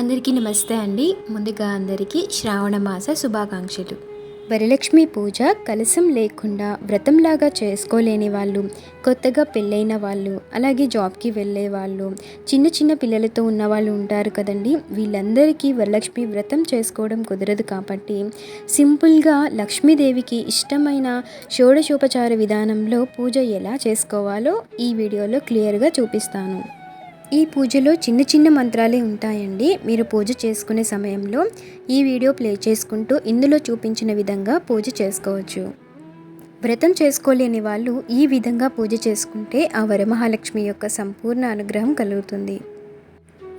అందరికీ నమస్తే అండి. ముందుగా అందరికీ శ్రావణ మాస శుభాకాంక్షలు. వరలక్ష్మి పూజ కలసం లేకుండా వ్రతంలాగా చేసుకోలేని వాళ్ళు కొత్తగా పెళ్ళైన వాళ్ళు అలాగే జాబ్కి వెళ్ళే వాళ్ళు చిన్న చిన్న పిల్లలతో ఉన్న వాళ్ళు ఉంటారు కదండి. వీళ్ళందరికీ వరలక్ష్మి వ్రతం చేసుకోవడం కుదరదు కాబట్టి సింపుల్గా లక్ష్మీదేవికి ఇష్టమైన షోడశోపచార విధానంలో పూజ ఎలా చేసుకోవాలో ఈ వీడియోలో క్లియర్గా చూపిస్తాను. ఈ పూజలో చిన్న చిన్న మంత్రాలే ఉంటాయండి. మీరు పూజ చేసుకునే సమయంలో ఈ వీడియో ప్లే చేసుకుంటూ ఇందులో చూపించిన విధంగా పూజ చేసుకోవచ్చు. వ్రతం చేసుకోలేని వాళ్ళు ఈ విధంగా పూజ చేసుకుంటే ఆ వరమహాలక్ష్మి యొక్క సంపూర్ణ అనుగ్రహం కలుగుతుంది.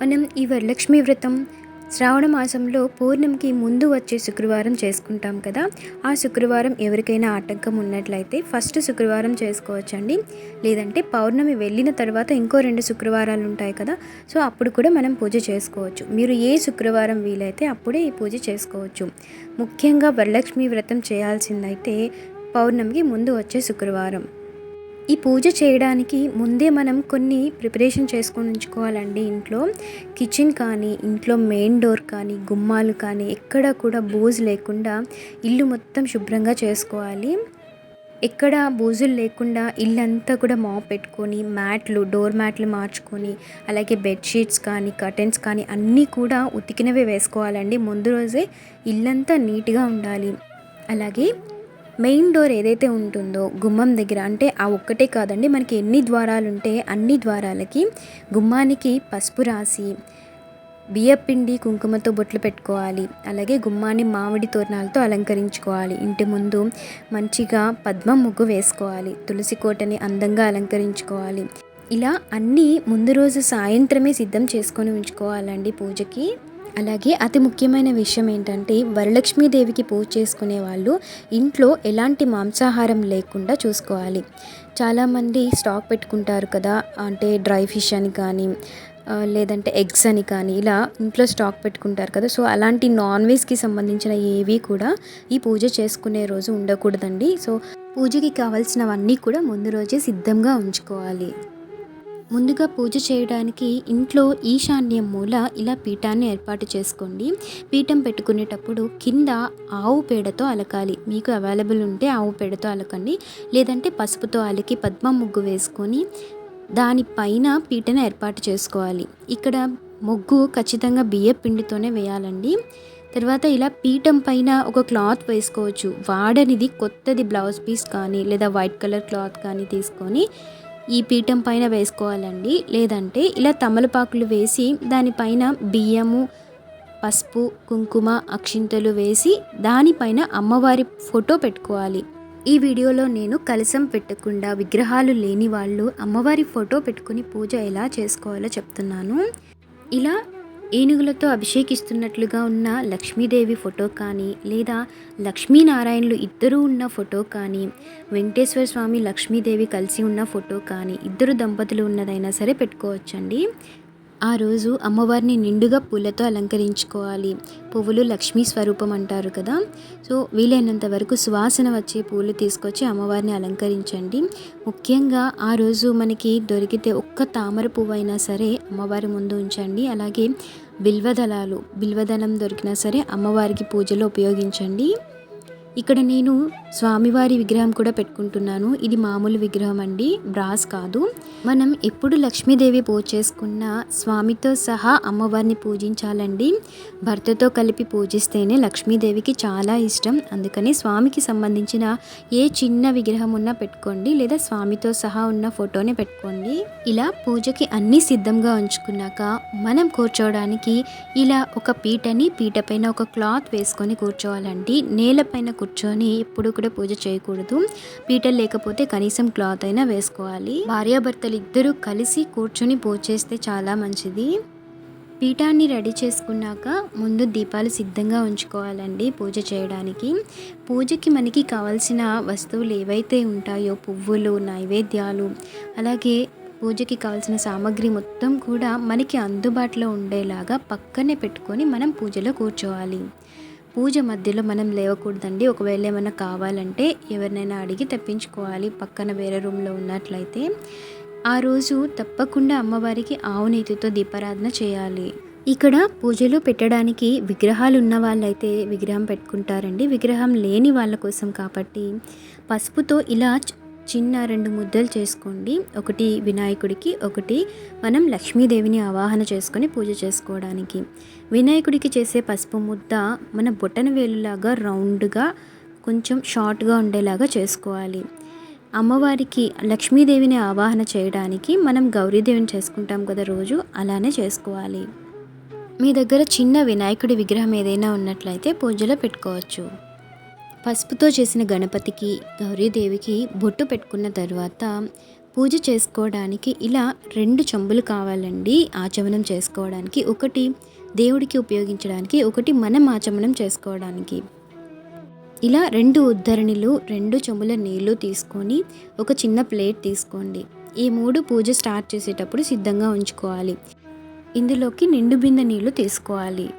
మనం ఈ వరలక్ష్మి వ్రతం శ్రావణ మాసంలో పూర్ణంకి ముందు వచ్చే శుక్రవారం చేసుకుంటాం కదా. ఆ శుక్రవారం ఎవరికైనా ఆటంకం ఉన్నట్లయితే ఫస్ట్ శుక్రవారం చేసుకోవచ్చండి. లేదంటే పౌర్ణమి వెళ్ళిన తర్వాత ఇంకో రెండు శుక్రవారాలు ఉంటాయి కదా. సో అప్పుడు కూడా మనం పూజ చేసుకోవచ్చు. మీరు ఏ శుక్రవారం వీలైతే అప్పుడే ఈ పూజ చేసుకోవచ్చు. ముఖ్యంగా వరలక్ష్మి వ్రతం చేయాల్సిందైతే పౌర్ణమికి ముందు వచ్చే శుక్రవారం. ఈ పూజ చేయడానికి ముందే మనం కొన్ని ప్రిపరేషన్ చేసుకొని ఉంచుకోవాలండి. ఇంట్లో కిచెన్ కానీ ఇంట్లో మెయిన్ డోర్ కానీ గుమ్మాలు కానీ ఎక్కడ కూడా బూజు లేకుండా ఇల్లు మొత్తం శుభ్రంగా చేసుకోవాలి. ఎక్కడ బూజులు లేకుండా ఇల్లంతా కూడా మాప్ పెట్టుకొని మ్యాట్లు డోర్ మ్యాట్లు మార్చుకొని అలాగే బెడ్షీట్స్ కానీ కర్టెన్స్ కానీ అన్నీ కూడా ఉతికినవే వేసుకోవాలండి. ముందు రోజే ఇల్లంతా నీట్గా ఉండాలి. అలాగే మెయిన్ డోర్ ఏదైతే ఉంటుందో గుమ్మం దగ్గర అంటే ఆ ఒక్కటే కాదండి మనకి ఎన్ని ద్వారాలు ఉంటే అన్ని ద్వారాలకి గుమ్మానికి పసుపు రాసి బియ్యపిండి కుంకుమతో బొట్లు పెట్టుకోవాలి. అలాగే గుమ్మాన్ని మామిడి తోరణాలతో అలంకరించుకోవాలి. ఇంటి ముందు మంచిగా పద్మ ముగ్గు వేసుకోవాలి. తులసి కోటని అందంగా అలంకరించుకోవాలి. ఇలా అన్నీ ముందు రోజు సాయంత్రమే సిద్ధం చేసుకొని ఉంచుకోవాలండి పూజకి. అలాగే అతి ముఖ్యమైన విషయం ఏంటంటే వరలక్ష్మీదేవికి పూజ చేసుకునే వాళ్ళు ఇంట్లో ఎలాంటి మాంసాహారం లేకుండా చూసుకోవాలి. చాలామంది స్టాక్ పెట్టుకుంటారు కదా అంటే డ్రై ఫిష్ అని కానీ లేదంటే ఎగ్స్ అని కానీ ఇలా ఇంట్లో స్టాక్ పెట్టుకుంటారు కదా. సో అలాంటి నాన్ వెజ్కి సంబంధించిన ఏవి కూడా ఈ పూజ చేసుకునే రోజు ఉండకూడదండి. సో పూజకి కావాల్సినవన్నీ కూడా ముందు రోజే సిద్ధంగా ఉంచుకోవాలి. ముందుగా పూజ చేయడానికి ఇంట్లో ఈశాన్యం మూల ఇలా పీఠాన్ని ఏర్పాటు చేసుకోండి. పీఠం పెట్టుకునేటప్పుడు కింద ఆవు పేడతో అలకాలి. మీకు అవైలబుల్ ఉంటే ఆవు పేడతో అలకండి. లేదంటే పసుపుతో అలికి పద్మ ముగ్గు వేసుకొని దానిపైన పీటను ఏర్పాటు చేసుకోవాలి. ఇక్కడ ముగ్గు ఖచ్చితంగా బియ్య పిండితోనే వేయాలండి. తర్వాత ఇలా పీఠం పైన ఒక క్లాత్ వేసుకోవచ్చు. వాడనిది కొత్తది బ్లౌజ్ పీస్ కానీ లేదా వైట్ కలర్ క్లాత్ కానీ తీసుకొని ఈ పీఠం పైన వేసుకోవాలండి. లేదంటే ఇలా తమలపాకులు వేసి దానిపైన బియ్యము పసుపు కుంకుమ అక్షింతలు వేసి దానిపైన అమ్మవారి ఫోటో పెట్టుకోవాలి. ఈ వీడియోలో నేను కలసం పెట్టకుండా విగ్రహాలు లేని వాళ్ళు అమ్మవారి ఫోటో పెట్టుకుని పూజ ఎలా చేసుకోవాలో చెప్తున్నాను. ఇలా ఏనుగులతో అభిషేకిస్తున్నట్లుగా ఉన్న లక్ష్మీదేవి ఫోటో కానీ లేదా లక్ష్మీనారాయణులు ఇద్దరూ ఉన్న ఫోటో కానీ వెంకటేశ్వర స్వామి లక్ష్మీదేవి కలిసి ఉన్న ఫోటో కానీ ఇద్దరు దంపతులు ఉన్నదైనా సరే పెట్టుకోవచ్చండి. ఆ రోజు అమ్మవారిని నిండుగా పూలతో అలంకరించుకోవాలి. పువ్వులు లక్ష్మీ స్వరూపం అంటారు కదా. సో వీలైనంత వరకు సువాసన వచ్చే పూలు తీసుకొచ్చి అమ్మవారిని అలంకరించండి. ముఖ్యంగా ఆ రోజు మనకి దొరికితే ఒక్క తామర పువ్వు అయినా సరే అమ్మవారి ముందు ఉంచండి. అలాగే బిల్వదళాలు బిల్వదళం దొరికినా సరే అమ్మవారికి పూజలో ఉపయోగించండి. ఇక్కడ నేను స్వామివారి విగ్రహం కూడా పెట్టుకుంటున్నాను. ఇది మామూలు విగ్రహం అండి. బ్రాస్ కాదు. మనం ఎప్పుడు లక్ష్మీదేవి పూజ చేసుకున్నా స్వామితో సహా అమ్మవారిని పూజించాలండి. భర్తతో కలిపి పూజిస్తేనే లక్ష్మీదేవికి చాలా ఇష్టం. అందుకని స్వామికి సంబంధించిన ఏ చిన్న విగ్రహం ఉన్నా పెట్టుకోండి. లేదా స్వామితో సహా ఉన్న ఫోటోనే పెట్టుకోండి. ఇలా పూజకి అన్నీ సిద్ధంగా ఉంచుకున్నాక మనం కూర్చోవడానికి ఇలా ఒక పీటని పీట పైన ఒక క్లాత్ వేసుకొని కూర్చోవాలండి. నేలపైన కూర్చొని ఎప్పుడు కూడా పూజ చేయకూడదు. పీటలు లేకపోతే కనీసం క్లాత్ అయినా వేసుకోవాలి. భార్యాభర్తలు ఇద్దరూ కలిసి కూర్చొని పూజ చేస్తే చాలా మంచిది. పీఠాన్ని రెడీ చేసుకున్నాక ముందు దీపాలు సిద్ధంగా ఉంచుకోవాలండి పూజ చేయడానికి. పూజకి మనకి కావాల్సిన వస్తువులు ఏవైతే ఉంటాయో పువ్వులు నైవేద్యాలు అలాగే పూజకి కావాల్సిన సామాగ్రి మొత్తం కూడా మనకి అందుబాటులో ఉండేలాగా పక్కనే పెట్టుకొని మనం పూజలో కూర్చోవాలి. పూజ మధ్యలో మనం లేవకూడదండి. ఒకవేళ ఏమైనా కావాలంటే ఎవరినైనా అడిగి తెప్పించుకోవాలి. పక్కన వేరే రూమ్లో ఉన్నట్లయితే ఆ రోజు తప్పకుండా అమ్మవారికి ఆవునేతితో దీపారాధన చేయాలి. ఇక్కడ పూజలో పెట్టడానికి విగ్రహాలు ఉన్న వాళ్ళైతే విగ్రహం పెట్టుకుంటారండి. విగ్రహం లేని వాళ్ళ కోసం కాబట్టి పసుపుతో ఇలా చిన్న రెండు ముద్దలు చేసుకోండి. ఒకటి వినాయకుడికి ఒకటి మనం లక్ష్మీదేవిని ఆవాహన చేసుకొని పూజ చేసుకోవడానికి. వినాయకుడికి చేసే పసుపు ముద్ద మన బొటన వేలులాగా రౌండ్గా కొంచెం షార్ట్గా ఉండేలాగా చేసుకోవాలి. అమ్మవారికి లక్ష్మీదేవిని ఆవాహన చేయడానికి మనం గౌరీదేవిని చేసుకుంటాం కదా రోజు అలానే చేసుకోవాలి. మీ దగ్గర చిన్న వినాయకుడి విగ్రహం ఏదైనా ఉన్నట్లయితే పూజలో పెట్టుకోవచ్చు. పసుపుతో చేసిన గణపతికి గౌరీదేవికి బొట్టు పెట్టుకున్న తర్వాత పూజ చేసుకోవడానికి ఇలా రెండు చెంబులు కావాలండి. ఆచమనం చేసుకోవడానికి ఒకటి దేవుడికి ఉపయోగించడానికి ఒకటి మనం ఆచమనం చేసుకోవడానికి. ఇలా రెండు ఉద్ధరణిలు రెండు చెంబుల నీళ్ళు తీసుకొని ఒక చిన్న ప్లేట్ తీసుకోండి. ఈ మూడు పూజ స్టార్ట్ చేసేటప్పుడు సిద్ధంగా ఉంచుకోవాలి. ఇందులోకి నిండు బిందె నీళ్ళు తీసుకోవాలి.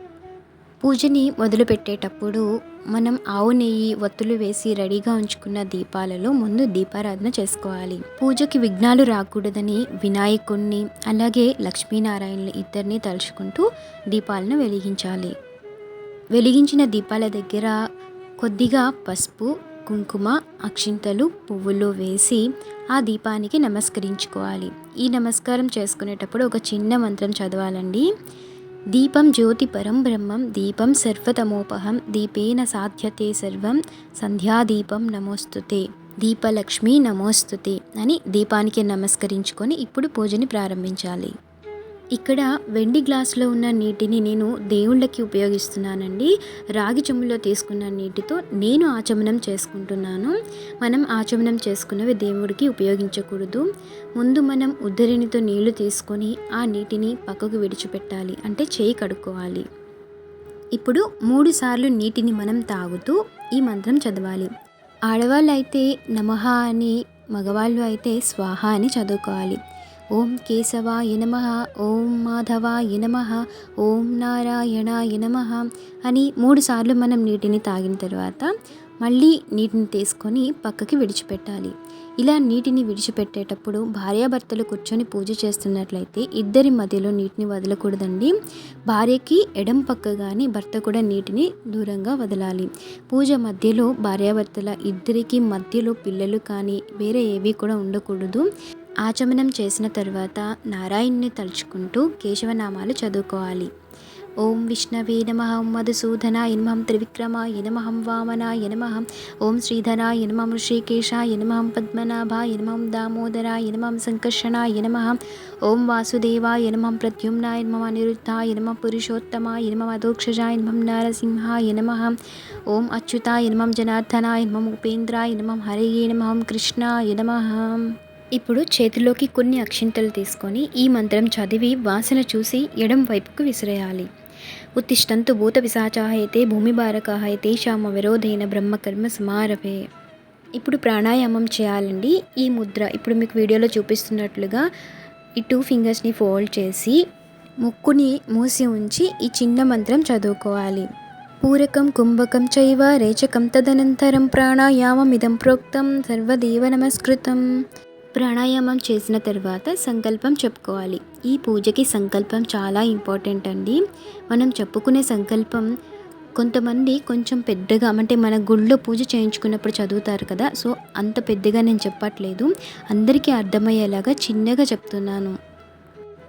పూజని మొదలుపెట్టేటప్పుడు మనం ఆవు నెయ్యి ఒత్తులు వేసి రెడీగా ఉంచుకున్న దీపాలలో ముందు దీపారాధన చేసుకోవాలి. పూజకి విఘ్నాలు రాకూడదని వినాయకుణ్ణి అలాగే లక్ష్మీనారాయణులు ఇద్దరిని తలుచుకుంటూ దీపాలను వెలిగించాలి. వెలిగించిన దీపాల దగ్గర కొద్దిగా పసుపు కుంకుమ అక్షింతలు పువ్వులు వేసి ఆ దీపానికి నమస్కరించుకోవాలి. ఈ నమస్కారం చేసుకునేటప్పుడు ఒక చిన్న మంత్రం చదవాలండి. దీపం జ్యోతి పరం బ్రహ్మం దీపం సర్వతమోపహం దీపేన సాధ్యతే సర్వం సంధ్యాదీపం నమోస్తుతే దీపలక్ష్మి నమోస్తుతే అని దీపానికి నమస్కరించుకొని ఇప్పుడు పూజని ప్రారంభించాలి. ఇక్కడ వెండి గ్లాసులో ఉన్న నీటిని నేను దేవుళ్ళకి ఉపయోగిస్తున్నానండి. రాగి చెంబులో తీసుకున్న నీటితో నేను ఆచమనం చేసుకుంటున్నాను. మనం ఆచమనం చేసుకున్నవి దేవుడికి ఉపయోగించకూడదు. ముందు మనం ఉద్ధరిణితో నీళ్ళు తీసుకొని ఆ నీటిని పక్కకు విడిచిపెట్టాలి. అంటే చేయి కడుక్కోవాలి. ఇప్పుడు మూడుసార్లు నీటిని మనం తాగుతూ ఈ మంత్రం చదవాలి. ఆడవాళ్ళు అయితే నమహ అని మగవాళ్ళు అయితే స్వాహ అని చదువుకోవాలి. ఓం కేశవాయ నమ ఓం మాధవాయ నమ ఓం నారాయణాయ నమ అని మూడుసార్లు మనం నీటిని తాగిన తర్వాత మళ్ళీ నీటిని తీసుకొని పక్కకి విడిచిపెట్టాలి. ఇలా నీటిని విడిచిపెట్టేటప్పుడు భార్యాభర్తలు కూర్చొని పూజ చేస్తున్నట్లయితే ఇద్దరి మధ్యలో నీటిని వదలకూడదండి. భార్యకి ఎడం పక్క కానీ భర్త కూడా నీటిని దూరంగా వదలాలి. పూజ మధ్యలో భార్యాభర్తల ఇద్దరికి మధ్యలో పిల్లలు కానీ వేరే ఏవి కూడా ఉండకూడదు. ఆచమనం చేసిన తర్వాత నారాయణ్ణి తలుచుకుంటూ కేశవనామాలు చదువుకోవాలి. ఓం విష్ణవే నమహం మధుసూదనాయ నమః త్రివిక్రమాయ నమః వామనాయ నమః ఓం శ్రీధరాయ నమః ఋషికేశాయ నమః పద్మనాభాయ నమః దామోదరాయ నమః సంకర్షణాయ నమః ఓం వాసుదేవాయ నమః ప్రద్యుమ్నాయ నమః అనిరుద్ధాయ నమః పురుషోత్తమాయ నమః అధోక్షజాయ నమః నరసింహాయ నమః ఓం అచ్యుతాయ నమః జనార్దనాయ నమః ఉపేంద్రాయ నమః హరయే నమహం కృష్ణాయ నమః. ఇప్పుడు చేతిలోకి కొన్ని అక్షింతలు తీసుకొని ఈ మంత్రం చదివి వాసన చూసి ఎడం వైపుకు విసిరేయాలి. ఉత్తిష్టంతు భూత పిశాచాహైతే భూమి భారకాహైతే శామ విరోధైన బ్రహ్మకర్మ సమారభే. ఇప్పుడు ప్రాణాయామం చేయాలండి. ఈ ముద్ర ఇప్పుడు మీకు వీడియోలో చూపిస్తున్నట్లుగా ఈ టూ ఫింగర్స్ని ఫోల్డ్ చేసి ముక్కుని మూసి ఉంచి ఈ చిన్న మంత్రం చదువుకోవాలి. పూరకం కుంభకం చైవ రేచకం తదనంతరం ప్రాణాయామమిదం ప్రోక్తం సర్వదేవ నమస్కృతం. ప్రాణాయామం చేసిన తర్వాత సంకల్పం చెప్పుకోవాలి. ఈ పూజకి సంకల్పం చాలా ఇంపార్టెంట్ అండి. మనం చెప్పుకునే సంకల్పం కొంతమంది కొంచెం పెద్దగా అంటే మన గుళ్ళో పూజ చేయించుకున్నప్పుడు చదువుతారు కదా సో అంత పెద్దగా నేను చెప్పట్లేదు. అందరికీ అర్థమయ్యేలాగా చిన్నగా చెప్తున్నాను.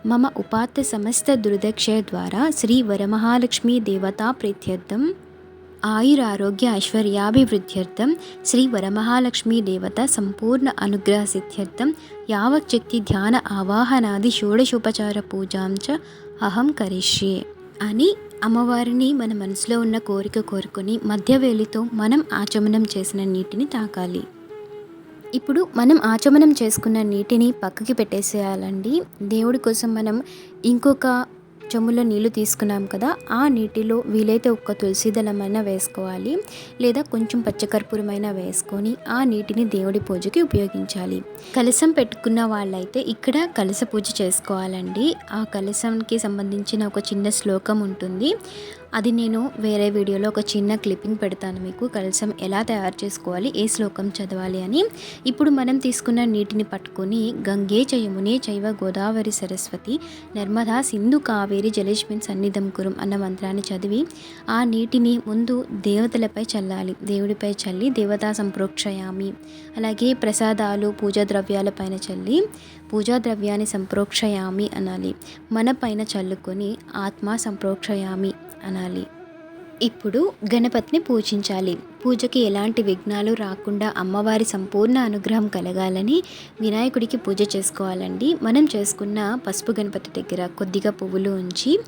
మమ ఉపాత్త సమస్త దుర్దక్ష ద్వారా శ్రీ వరమహాలక్ష్మీ దేవతా ప్రీత్యర్థం. ఆయురారోగ్య ఐశ్వర్యాభివృద్ధ్యర్థం శ్రీ వరమహాలక్ష్మీ దేవత సంపూర్ణ అనుగ్రహ సిద్ధ్యర్థం యావచ్చక్తి ధ్యాన ఆవాహనాది షోడశోపచార పూజాం చ అహం కరిష్యే. అని అమ్మవారిని మన మనసులో ఉన్న కోరిక కోరుకొని మధ్యవేలితో మనం ఆచమనం చేసిన నీటిని తాకాలి. ఇప్పుడు మనం ఆచమనం చేసుకున్న నీటిని పక్కకి పెట్టేసేయాలండి. దేవుడి కోసం మనం ఇంకొక చెమ్ములో నీళ్ళు తీసుకున్నాం కదా ఆ నీటిలో వీలైతే ఒక్క తులసి దళమైనా వేసుకోవాలి. లేదా కొంచెం పచ్చకర్పూరమైనా వేసుకొని ఆ నీటిని దేవుడి పూజకి ఉపయోగించాలి. కలసం పెట్టుకున్న వాళ్ళైతే ఇక్కడ కలస పూజ చేసుకోవాలండి. ఆ కలసంకి సంబంధించిన ఒక చిన్న శ్లోకం ఉంటుంది. అది నేను వేరే వీడియోలో ఒక చిన్న క్లిప్పింగ్ పెడతాను మీకు. కలసం ఎలా తయారు చేసుకోవాలి ఏ శ్లోకం చదవాలి అని. ఇప్పుడు మనం తీసుకున్న నీటిని పట్టుకొని గంగే చయమునే చైవ గోదావరి సరస్వతి నర్మదా సింధు కావే కావేరి జలేష్మిన్ సన్నిధం కురం అన్న మంత్రాన్ని చదివి ఆ నీటిని ముందు దేవతలపై చల్లాలి దేవుడిపై చల్లి దేవతా సంప్రోక్షయామి అలాగే ప్రసాదాలు పూజా ద్రవ్యాలపైన చల్లి పూజా ద్రవ్యాన్ని సంప్రోక్షయామి అనాలి. మన పైన చల్లుకొని ఆత్మ సంప్రోక్షయామి అనాలి. ఇప్పుడు గణపతిని పూజించాలి. పూజకి ఎలాంటి విఘ్నాలు రాకుండా అమ్మవారి సంపూర్ణ అనుగ్రహం కలగాలని వినాయకుడికి పూజ చేసుకోవాలండి. మనం చేసుకున్న పసుపు గణపతి దగ్గర కొద్దిగా పువ్వులు ఉంచి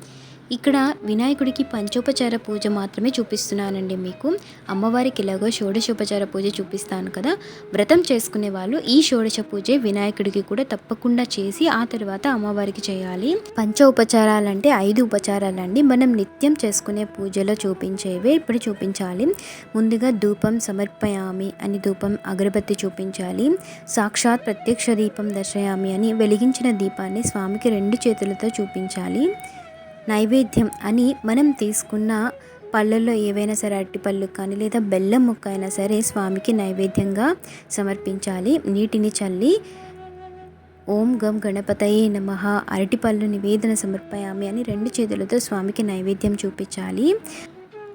ఇక్కడ వినాయకుడికి పంచోపచార పూజ మాత్రమే చూపిస్తున్నానండి మీకు. అమ్మవారికి ఎలాగో షోడశోపచార పూజ చూపిస్తాను కదా. వ్రతం చేసుకునే వాళ్ళు ఈ షోడశ పూజ వినాయకుడికి కూడా తప్పకుండా చేసి ఆ తర్వాత అమ్మవారికి చేయాలి. పంచ ఉపచారాలంటే ఐదు ఉపచారాలండి. మనం నిత్యం చేసుకునే పూజలో చూపించేవే ఇప్పుడు చూపించాలి. ముందుగా ధూపం సమర్పయామి అని ధూపం అగరబత్తి చూపించాలి. సాక్షాత్ ప్రత్యక్ష దీపం దర్శయామి అని వెలిగించిన దీపాన్ని స్వామికి రెండు చేతులతో చూపించాలి. నైవేద్యం అని మనం తీసుకున్న పళ్ళల్లో ఏవైనా సరే అరటిపళ్ళు కానీ లేదా బెల్లం ముక్క అయినా సరే స్వామికి నైవేద్యంగా సమర్పించాలి. నీటిని చల్లి ఓం గం గణపతయే నమ అరటిపళ్ళు నివేదన సమర్పయామి అని రెండు చేతులతో స్వామికి నైవేద్యం చూపించాలి.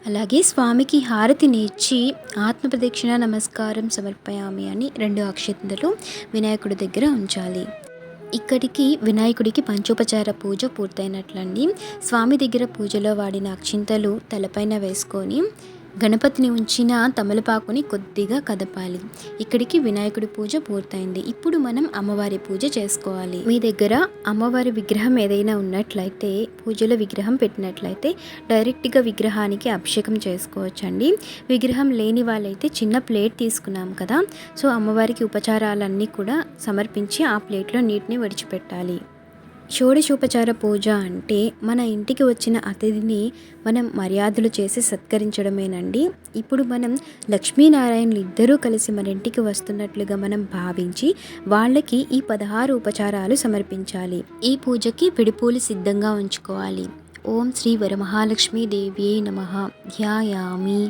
అలాగే స్వామికి హారతిని ఇచ్చి ఆత్మప్రదక్షిణ నమస్కారం సమర్పయామి అని రెండు అక్షతలు వినాయకుడి దగ్గర ఉంచాలి. ఇక్కడికి వినాయకుడికి పంచోపచార పూజ పూర్తయినట్లండి. స్వామి దగ్గర పూజలో వాడిన అక్షింతలు తలపైన వేసుకొని గణపతిని ఉంచిన తమలపాకుని కొద్దిగా కదపాలి. ఇక్కడికి వినాయకుడి పూజ పూర్తయింది. ఇప్పుడు మనం అమ్మవారి పూజ చేసుకోవాలి. మీ దగ్గర అమ్మవారి విగ్రహం ఏదైనా ఉన్నట్లయితే పూజలో విగ్రహం పెట్టినట్లయితే డైరెక్ట్గా విగ్రహానికి అభిషేకం చేసుకోవచ్చండి. విగ్రహం లేని వాళ్ళైతే చిన్న ప్లేట్ తీసుకున్నాం కదా సో అమ్మవారికి ఉపచారాలన్నీ కూడా సమర్పించి ఆ ప్లేట్లో నీటిని విడిచిపెట్టాలి. షోడశోపచార పూజ అంటే మన ఇంటికి వచ్చిన అతిథిని మనం మర్యాదలు చేసి సత్కరించడమేనండి. ఇప్పుడు మనం లక్ష్మీనారాయణలు ఇద్దరూ కలిసి మన ఇంటికి వస్తున్నట్లుగా మనం భావించి వాళ్ళకి ఈ పదహారు ఉపచారాలు సమర్పించాలి. ఈ పూజకి విడిపూలు సిద్ధంగా ఉంచుకోవాలి. ఓం శ్రీ వరమహాలక్ష్మీ దేవి నమ. ధ్యాయామి.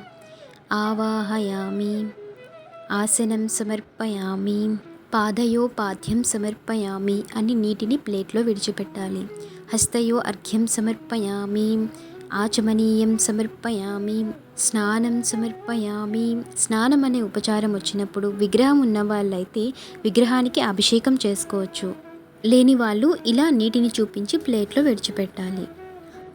ఆవాహయామి. ఆసనం సమర్పయామి. పాదయోపాధ్యం సమర్పయామి అని నీటిని ప్లేట్లో విడిచిపెట్టాలి. హస్తయో అర్ఘ్యం సమర్పయామి ఆచమనీయం సమర్పయామి స్నానం సమర్పయామి. స్నానం అనే ఉపచారం వచ్చినప్పుడు విగ్రహం ఉన్న వాళ్ళైతే విగ్రహానికి అభిషేకం చేసుకోవచ్చు. లేని వాళ్ళు ఇలా నీటిని చూపించి ప్లేట్లో విడిచిపెట్టాలి.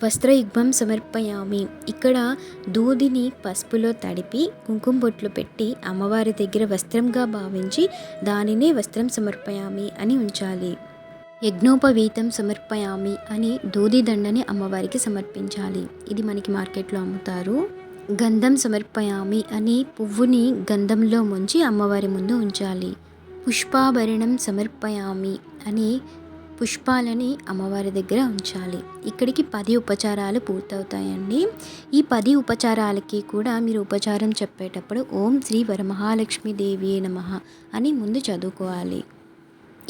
వస్త్రయుగ్మం సమర్పయామి. ఇక్కడ దూదిని పసుపులో తడిపి కుంకుమ బొట్లు పెట్టి అమ్మవారి దగ్గర వస్త్రంగా భావించి దానినే వస్త్రం సమర్పయామి అని ఉంచాలి. యజ్ఞోపవీతం సమర్పయామి అని దూది దండని అమ్మవారికి సమర్పించాలి. ఇది మనకి మార్కెట్లో అమ్ముతారు. గంధం సమర్పయామి అని పువ్వుని గంధంలో ముంచి అమ్మవారి ముందు ఉంచాలి. పుష్పాభరణం సమర్పయామి అని పుష్పాలని అమ్మవారి దగ్గర ఉంచాలి. ఇక్కడికి పది ఉపచారాలు పూర్తవుతాయండి. ఈ పది ఉపచారాలకి కూడా మీరు ఉపచారం చెప్పేటప్పుడు ఓం శ్రీ వరమహాలక్ష్మి దేవి నమ అని ముందు చదువుకోవాలి.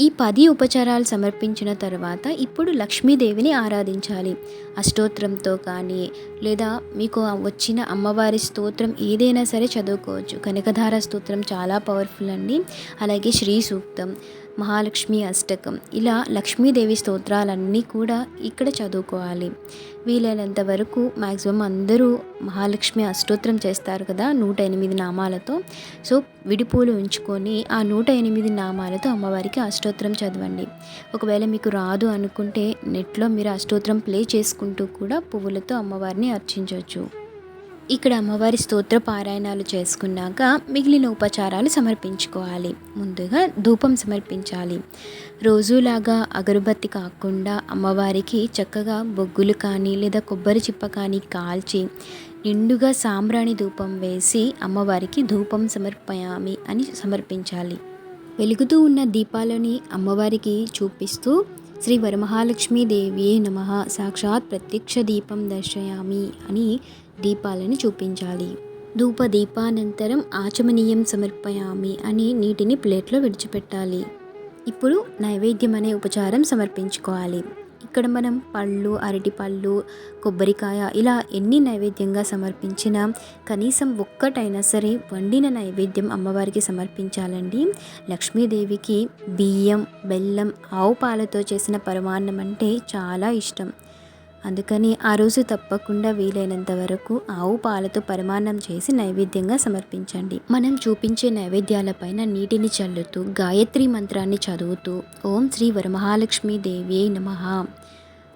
ఈ పది ఉపచారాలు సమర్పించిన తర్వాత ఇప్పుడు లక్ష్మీదేవిని ఆరాధించాలి. అష్టోత్రంతో కానీ లేదా మీకు వచ్చిన అమ్మవారి స్తోత్రం ఏదైనా సరే చదువుకోవచ్చు. కనకధార స్తోత్రం చాలా పవర్ఫుల్ అండి. అలాగే శ్రీ సూక్తం మహాలక్ష్మి అష్టకం. ఇలా లక్ష్మీదేవి స్తోత్రాలన్నీ కూడా ఇక్కడ చదువుకోవాలి. వీలైనంత వరకు మ్యాక్సిమం అందరూ మహాలక్ష్మి అష్టోత్రం చేస్తారు కదా నూట ఎనిమిది నామాలతో. సో విడిపూలు ఉంచుకొని ఆ నూట ఎనిమిది నామాలతో అమ్మవారికి అష్టోత్తరం చదవండి. ఒకవేళ మీకు రాదు అనుకుంటే నెట్లో మీరు అష్టోత్రం ప్లే చేసుకుంటూ కూడా పువ్వులతో అమ్మవారిని అర్చించవచ్చు. ఇక్కడ అమ్మవారి స్తోత్ర పారాయణాలు చేసుకున్నాక మిగిలిన ఉపచారాలు సమర్పించుకోవాలి. ముందుగా ధూపం సమర్పించాలి. రోజులాగా అగరుబత్తి కాకుండా అమ్మవారికి చక్కగా బొగ్గులు కానీ లేదా కొబ్బరి చిప్ప కానీ కాల్చి నిండుగా సాంబ్రాణి ధూపం వేసి అమ్మవారికి ధూపం సమర్పయామి అని సమర్పించాలి. వెలుగుతూ ఉన్న దీపాలని అమ్మవారికి చూపిస్తూ శ్రీ వరమహాలక్ష్మీ దేవి నమ సాక్షాత్ ప్రత్యక్ష దీపం దర్శయామి అని దీపాలను చూపించాలి. ధూప దీపానంతరం ఆచమనీయం సమర్పయామి అని నీటిని ప్లేట్లో విడిచిపెట్టాలి. ఇప్పుడు నైవేద్యం అనే ఉపచారం సమర్పించుకోవాలి. ఇక్కడ మనం పళ్ళు అరటి పళ్ళు కొబ్బరికాయ ఇలా ఎన్ని నైవేద్యంగా సమర్పించినా కనీసం ఒక్కటైనా సరే వండిన నైవేద్యం అమ్మవారికి సమర్పించాలండి. లక్ష్మీదేవికి బియ్యం బెల్లం ఆవు పాలతో చేసిన పరమాన్నం అంటే చాలా ఇష్టం. అందుకని ఆ రోజు తప్పకుండా వీలైనంత వరకు ఆవు పాలతో పరిమాణం చేసి నైవేద్యంగా సమర్పించండి. మనం చూపించే నైవేద్యాలపైన నీటిని చల్లుతూ గాయత్రి మంత్రాన్ని చదువుతూ ఓం శ్రీ వరమహాలక్ష్మీ దేవి నమ.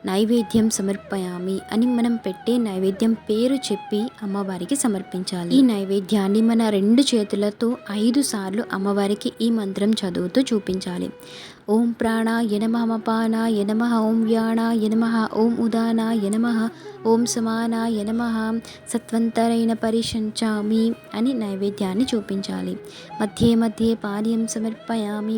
నైవేద్యం సమర్పయామి అని మనం పెట్టే నైవేద్యం పేరు చెప్పి అమ్మవారికి సమర్పించాలి. ఈ నైవేద్యాన్ని మన రెండు చేతులతో ఐదు సార్లు అమ్మవారికి ఈ మంత్రం చదువుతూ చూపించాలి. ఓం ప్రాణాయ నమః అపానాయ నమః ఓం వ్యాణాయ నమ ఓం ఉదానాయ నమ ఓం సమానాయ నమ సత్వంతరైన పరిశంచామి అని నైవేద్యాన్ని చూపించాలి. మధ్యే మధ్యే పానీయం సమర్పయామి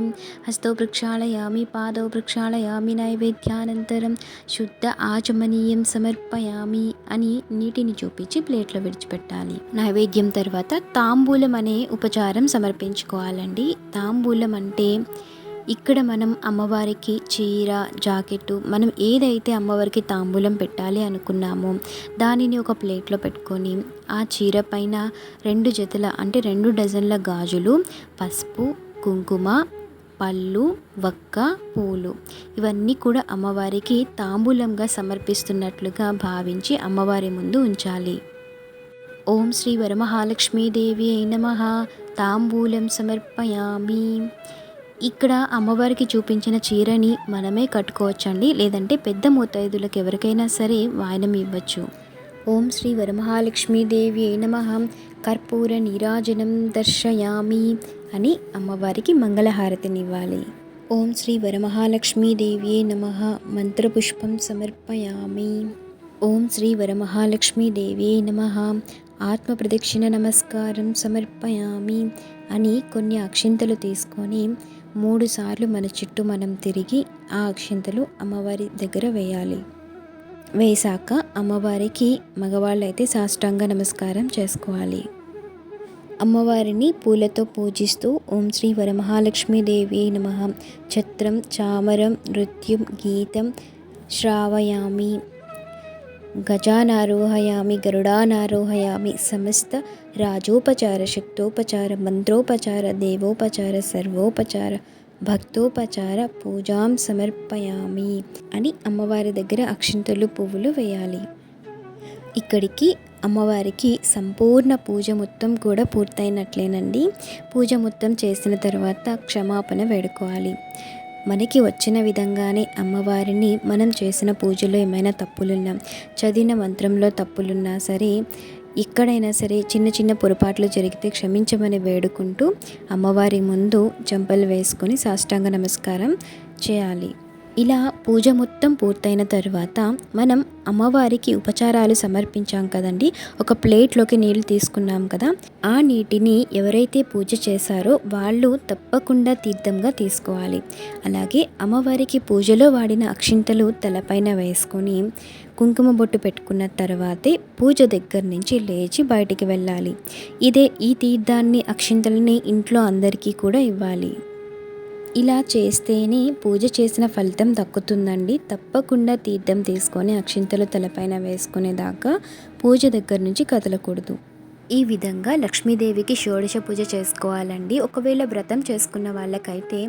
హస్తో ప్రక్షాళయామి పాదో ప్రక్షాళయామి నైవేద్యానంతరం శుద్ధ ఆచమనీయం సమర్పయామి అని నీటిని చూపించి ప్లేట్లో విడిచిపెట్టాలి. నైవేద్యం తర్వాత తాంబూలం అనే ఉపచారం సమర్పించుకోవాలండి. తాంబూలం అంటే ఇక్కడ మనం అమ్మవారికి చీర జాకెట్టు మనం ఏదైతే అమ్మవారికి తాంబూలం పెట్టాలి అనుకున్నామో దానిని ఒక ప్లేట్లో పెట్టుకొని ఆ చీర పైన రెండు జతల అంటే రెండు డజన్ల గాజులు పసుపు కుంకుమ పళ్ళు వక్క పూలు ఇవన్నీ కూడా అమ్మవారికి తాంబూలంగా సమర్పిస్తున్నట్లుగా భావించి అమ్మవారి ముందు ఉంచాలి. ఓం శ్రీ వరమహాలక్ష్మీదేవి నమ. తాంబూలం సమర్పయామి. ఇక్కడ అమ్మవారికి చూపించిన చీరని మనమే కట్టుకోవచ్చండి. లేదంటే పెద్ద మోతాదులకు ఎవరికైనా సరే వాయనం ఇవ్వచ్చు. ఓం శ్రీ వరమహాలక్ష్మీదేవి నమ. కర్పూర నీరాజనం దర్శయామి అని అమ్మవారికి మంగళహారతినివ్వాలి. ఓం శ్రీ వరమహాలక్ష్మీదేవి నమ. మంత్రపుష్పం సమర్పయామి. ఓం శ్రీ వరమహాలక్ష్మీదేవి నమ. ఆత్మ ప్రదక్షిణ నమస్కారం సమర్పయామి అని కొన్ని అక్షింతలు తీసుకొని మూడుసార్లు మన చుట్టూ మనం తిరిగి ఆ అక్షింతలు అమ్మవారి దగ్గర వేయాలి. వేశాక అమ్మవారికి మగవాళ్ళైతే సాష్టాంగ నమస్కారం చేసుకోవాలి. అమ్మవారిని పూలతో పూజిస్తూ ఓం శ్రీ వరమహాలక్ష్మీదేవి నమ. ఛత్రం చామరం నృత్యం గీతం శ్రావయామి గజానారోహయామి గరుడానారోహయామి సమస్త రాజోపచార శక్తోపచార మంత్రోపచార దేవోపచార సర్వోపచార భక్తోపచార పూజాం సమర్పయామి అని అమ్మవారి దగ్గర అక్షింతలు పువ్వులు వేయాలి. ఇక్కడికి అమ్మవారికి సంపూర్ణ పూజ మొత్తం కూడా పూర్తయినట్లేనండి. పూజ మొత్తం చేసిన తర్వాత క్షమాపణ వేడుకోవాలి. మనకి వచ్చిన విధంగానే అమ్మవారిని మనం చేసిన పూజలో ఏమైనా తప్పులున్నా చదివిన మంత్రంలో తప్పులున్నా సరే ఎక్కడైనా సరే చిన్న చిన్న పొరపాట్లు జరిగితే క్షమించమని వేడుకుంటూ అమ్మవారి ముందు చెంపలు వేసుకొని సాష్టాంగ నమస్కారం చేయాలి. ఇలా పూజ మొత్తం పూర్తయిన తర్వాత మనం అమ్మవారికి ఉపచారాలు సమర్పించాం కదండి. ఒక ప్లేట్లోకి నీళ్ళు తీసుకున్నాం కదా. ఆ నీటిని ఎవరైతే పూజ చేశారో వాళ్ళు తప్పకుండా తీర్థంగా తీసుకోవాలి. అలాగే అమ్మవారికి పూజలో వాడిన అక్షింతలు తలపైన వేసుకొని కుంకుమ బొట్టు పెట్టుకున్న తర్వాతే పూజ దగ్గర నుంచి లేచి బయటికి వెళ్ళాలి. ఇదే ఈ తీర్థాన్ని అక్షింతలని ఇంట్లో అందరికీ కూడా ఇవ్వాలి. ఇలా చేస్తేనే పూజ చేసిన ఫలితం దక్కుతుందండి. తప్పకుండా తీర్థం తీసుకొని అక్షింతలు తలపైన వేసుకునేదాకా పూజ దగ్గర నుంచి కదలకూడదు. ఈ విధంగా లక్ష్మీదేవికి షోడశ పూజ చేసుకోవాలండి. ఒకవేళ వ్రతం చేసుకున్న వాళ్ళకైతే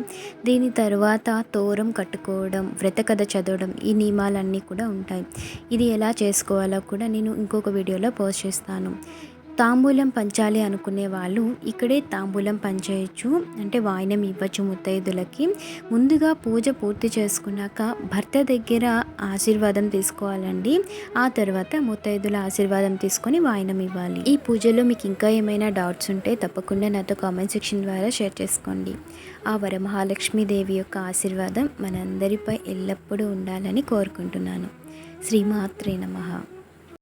దీని తర్వాత తోరం కట్టుకోవడం వ్రత కథ చదవడం ఈ నియమాలన్నీ కూడా ఉంటాయి. ఇది ఎలా చేసుకోవాలో కూడా నేను ఇంకొక వీడియోలో పోస్ట్ చేస్తాను. తాంబూలం పంచాలి అనుకునే వాళ్ళు ఇక్కడే తాంబూలం పంచేయచ్చు. అంటే వాయినం ఇవ్వచ్చు ముత్తైదులకి. ముందుగా పూజ పూర్తి చేసుకున్నాక భర్త దగ్గర ఆశీర్వాదం తీసుకోవాలండి. ఆ తర్వాత ముత్తైదుల ఆశీర్వాదం తీసుకొని వాయినం ఇవ్వాలి. ఈ పూజలో మీకు ఇంకా ఏమైనా డౌట్స్ ఉంటే తప్పకుండా నాతో కామెంట్ సెక్షన్ ద్వారా షేర్ చేసుకోండి. ఆ వరమహాలక్ష్మీదేవి యొక్క ఆశీర్వాదం మనందరిపై ఎల్లప్పుడూ ఉండాలని కోరుకుంటున్నాను. శ్రీమాత్రే నమః.